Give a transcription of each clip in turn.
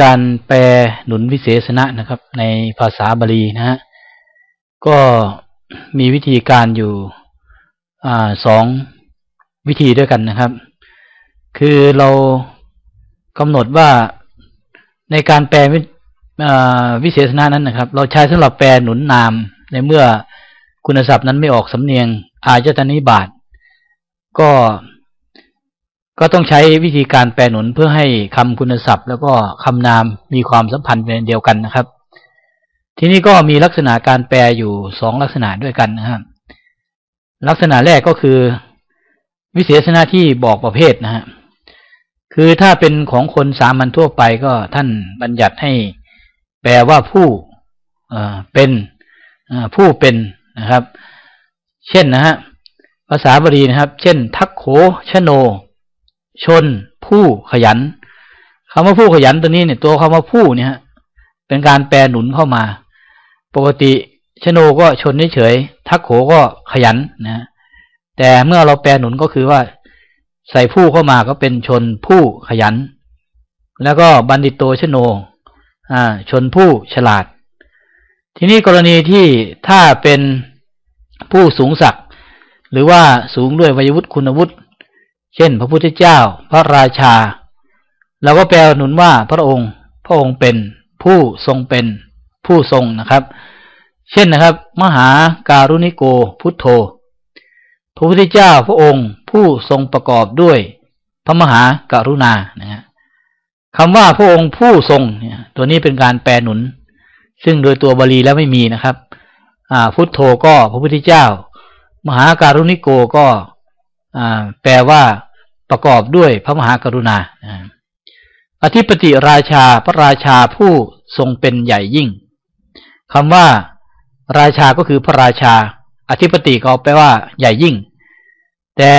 การแปลหนุนวิเศษณะนะครับ ในภาษาบาลีนะฮะก็มีวิธีการอยู่อ่าสองวิธีด้วยกันนะครับ คือเรากำหนดว่าในการแปลวิวิเศษณะนั้นนะครับ เราใช้สำหรับแปลหนุนนาม ในเมื่อคุณศัพท์นั้นไม่ออกสำเนียง อาจจะตนิบาตก็ ก็ต้องใช้วิธีการแปลหนุนเพื่อให้คำคุณศัพท์ แล้วก็คำนามมีความสัมพันธ์เป็นเดียวกันนะครับ ทีนี้ก็มีลักษณะการแปลอยู่สองลักษณะด้วยกันนะครับลักษณะแรกก็คือ วิเศษณะที่บอกประเภทนะฮะคือถ้าเป็นของคนสามัญทั่วไปก็ท่านบัญญัติให้แปลว่าผู้เป็นผู้เป็นนะครับ เช่นนะฮะภาษาบาลีนะครับ เช่น ทักโขชโน ชน ผู้ขยันคำว่าผู้ขยันตัวนี้เนี่ย ตัวคำว่าผู้เนี่ยเป็นการแปลหนุนเข้ามา ปกติชโนก็ชนเฉยทักโขก็ขยันนะแต่เมื่อเราแปลหนุนก็คือว่า ใส่ผู้เข้ามาก็เป็นชนผู้ขยัน แล้วก็บัณฑิตโตชโน อ่า ชนผู้ฉลาด ทีนี้กรณีที่ถ้าเป็นผู้สูงศักดิ์หรือว่าสูงด้วยวัยวุฒิคุณวุฒิ เช่น พระพุทธเจ้า พระราชา เราก็แปลหนุนว่าพระองค์ พระองค์เป็นผู้ทรงเป็นผู้ทรงนะครับ เช่นนะครับ มหาการุณิโกพุทโธ พระพุทธเจ้าพระองค์ผู้ทรงประกอบด้วย พระมหาการุณานะฮะคำว่าพระองค์ผู้ทรงเนี่ย ตัวนี้เป็นการแปลหนุน ซึ่งโดยตัวบาลีแล้วไม่มีนะครับ อ่า พุทโธก็พระพุทธเจ้า มหาการุณิโกก็ แปลว่าประกอบด้วยพระมหากรุณา อธิปติราชาพระราชาผู้ทรงเป็นใหญ่ยิ่งคำว่า ราชาก็คือพระราชา อธิปติก็แปลว่าใหญ่ยิ่ง แต่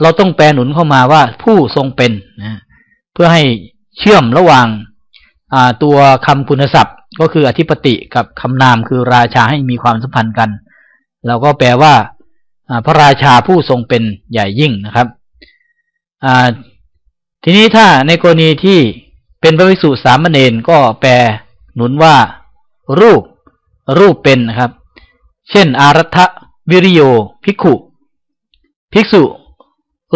เราต้องแปลหนุนเข้ามาว่าผู้ทรงเป็นนะเพื่อให้เชื่อมระหว่างตัวคำคุณศัพท์ ก็คืออธิปติกับคำนามคือราชาให้มีความสัมพันธ์กัน เราก็แปลว่า พระราชาผู้ทรงเป็นใหญ่ยิ่งนะครับทีนี้ถ้าในกรณีที่เป็นพระวิสุสามเณรก็แปลหนุนว่า รูป รูปเป็นนะครับ เช่น อารัฐวิริโยภิกขุภิกษุ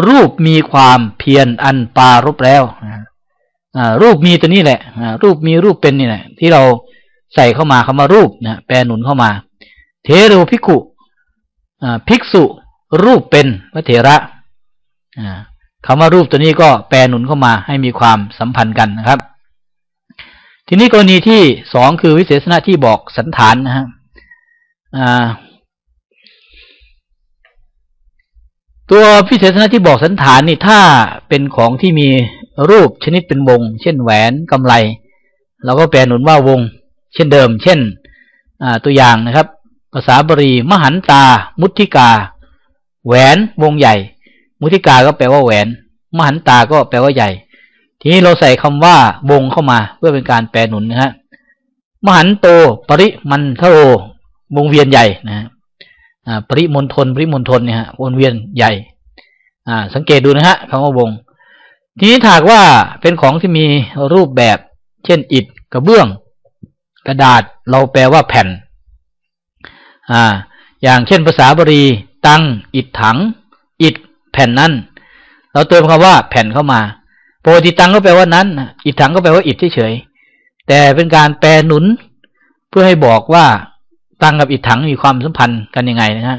รูปมีความเพียรอันปารบแล้วรูปมีตัวนี้แหละรูปมีรูปเป็นนี่แหละที่เราใส่เข้ามาคำว่ารูปนะแปลหนุนเข้ามา เทโรภิกขุ ภิกษุรูปเป็นพระเถระคำว่ารูปตัวนี้ก็แปลหนุนเข้ามาให้มีความสัมพันธ์กันนะครับ ทีนี้กรณีที่สองคือวิเศษณะที่บอกสันฐานนะฮะตัวพิเศษณะที่บอกสันฐานนี่ถ้าเป็นของที่มีรูปชนิดเป็นวง เช่นแหวนกำไลเราก็แปลหนุนว่าวง เช่นเดิม เช่นตัวอย่างนะครับาษาบรีมหันตา มุทิกา แหวนวงใหญ่ มุทิกาก็แปลว่าแหวน มหันตาก็แปลว่าใหญ่ ทีนี้เราใส่คำว่าวงเข้ามาเพื่อเป็นการแปลหนุนนะฮะมหันโต ปริมันทโรวงเวียนใหญ่นะฮะปริมณฑลปริมณฑลเนี่ยฮะวงเวียนใหญ่ อ่า สังเกตดูนะฮะคำว่าวง ทีนี้ถากว่าเป็นของที่มีรูปแบบ เช่นอิฐกระเบื้อง กระดาษเราแปลว่าแผ่น อ่า อย่างเช่นภาษาบาลีตัง อิดถัง อิดแผ่นนั้น เราเติมคำว่าแผ่นเข้ามาปรติตังก็แปลว่านั้น อิดถังก็แปลว่าอิดเฉยๆแต่เป็นการแปลหนุน เพื่อให้บอกว่าตังกับอิดถังมีความสัมพันธ์กันยังไงนะฮะ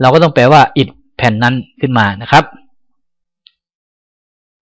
เราก็ต้องแปลว่าอิดแผ่นนั้นขึ้นมานะครับ